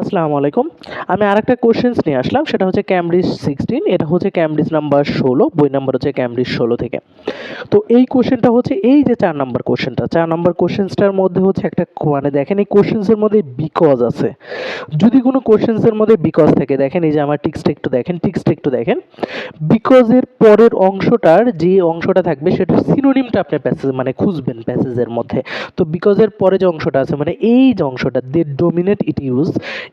আসসালামু আলাইকুম। আমি আরেকটা কোশ্চেন্স নিয়ে আসলাম, সেটা হচ্ছে ক্যামব্রিজ সিক্সটিন এটা হচ্ছে ক্যামব্রিজ নাম্বার ষোলো, বই নাম্বার হচ্ছে ক্যামব্রিজ ষোলো থেকে। তো এই কোশ্চেনটা হচ্ছে, এই যে চার নাম্বার কোশ্চেনটা চার নাম্বার কোশ্চেন্সটার মধ্যে হচ্ছে একটা মানে দেখেন এই কোশ্চেন্সের মধ্যে বিকজ আছে। যদি কোনো কোশ্চেন্সের মধ্যে বিকজ থাকে, দেখেন এই যে আমার টিক্সটা একটু দেখেন টিক্সটা একটু দেখেন বিকজের পরের অংশটার যে অংশটা থাকবে, সেটার সিনোনিমটা আপনি প্যাসেজ মানে খুঁজবেন প্যাসেজের মধ্যে। তো বিকজের পরে যে অংশটা আছে মানে এই যে অংশটা দে ডোমিনেট ইট ইউজ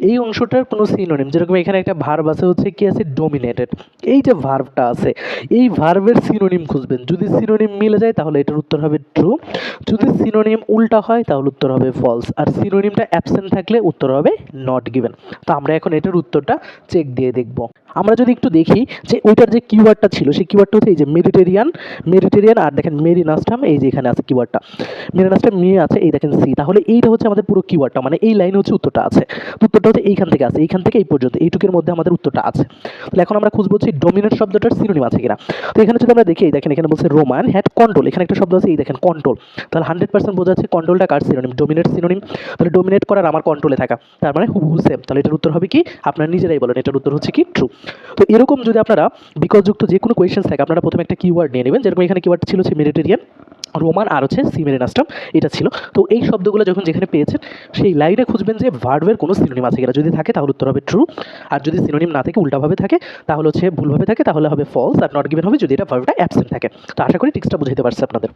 এই অংশটার কোনো সিনোনিম যেরকম এখানে একটা ভার্ব আছে, হচ্ছে কি আছে? ডোমিনেটেড এই যে ভার্বটা আছে, এই ভার্বের সিনোনিম খুঁজবেন। যদি সিনোনিম মিলে যায়, তাহলে এটার উত্তর হবে ট্রু যদি সিনোনিম উল্টা হয়, তাহলে উত্তর হবে ফলস আর সিনোনিমটা অ্যাবসেন্ট থাকলে, উত্তর হবে নট গিভেন তো আমরা এখন এটার উত্তরটা চেক দিয়ে দেখব। আমরা যদি একটু দেখি যে ওইটার যে কিওয়ার্ডটা ছিল, সেই কিওয়ার্ডটা হচ্ছে এই যে মেডিটেরিয়ান মেডিটেরিয়ান আর দেখেন মেরিনাস্টাম এই যে এখানে আছে কিওয়ার্ডটা মেরিনাস্টাম মেয়ে আছে, এই দেখেন সি তাহলে এইটা হচ্ছে আমাদের পুরো কিওয়ার্ডটা মানে এই লাইনে হচ্ছে উত্তরটা আছে। উত্তরটা হচ্ছে এইখান থেকে আছে, এইখান থেকে এই পর্যন্ত, এইটুকের মধ্যে আমাদের উত্তরটা আছে। তাহলে এখন আমরা খুঁজবো হচ্ছে ডোমিনেট শব্দটার সিনোনিম আছে কিনা। তো এখানে যদি আমরা দেখি দেখেন এখানে বলছে রোমান হ্যাড কন্ট্রোল এখানে একটা শব্দ আছে, এই দেখেন কন্ট্রোল তাহলে হান্ড্রেড পার্সেন্ট বোঝা যাচ্ছে কন্ট্রোলটা কার সিনোনিম ডোমিনেট সিনোনিম তাহলে ডোমিনেট করার আমার কন্ট্রোলে থাকা। তার মানে হুবহু সেম তাহলে এটার উত্তর হবে কি? আপনারা নিজেরাই বলেন, এটার উত্তর হচ্ছে কি? ট্রু তো এরকম যদি আপনারা বিকজযুক্ত যে কোনো কোয়েশ্চেন্স থাকে, আপনারা প্রথমে একটা কিওয়ার্ড নিয়ে নেবেন। যেরকম এখানে কিওয়ার্ড ছিল হচ্ছে মেডিটেরিয়ান রোমান আর হচ্ছে সিমেরিনাস্টাম এটা ছিল। তো এই শব্দগুলো যখন যেখানে পেয়েছেন, সেই লাইনে খুঁজবেন যে ভার্বের কোনো সিনোনিম আছে কিনা। যদি থাকে, তাহলে উত্তর হবে ট্রু আর যদি সিনোনিম না থাকে, উল্টাভাবে থাকে, তাহলে হচ্ছে ভুলভাবে থাকে, তাহলে হবে ফলস আর নট গিভেন হবে যদি এটা ভার্বটা অ্যাবসেন্ট থাকে। তো আশা করি টিক্সটা বুঝাইতে পারছে আপনাদের।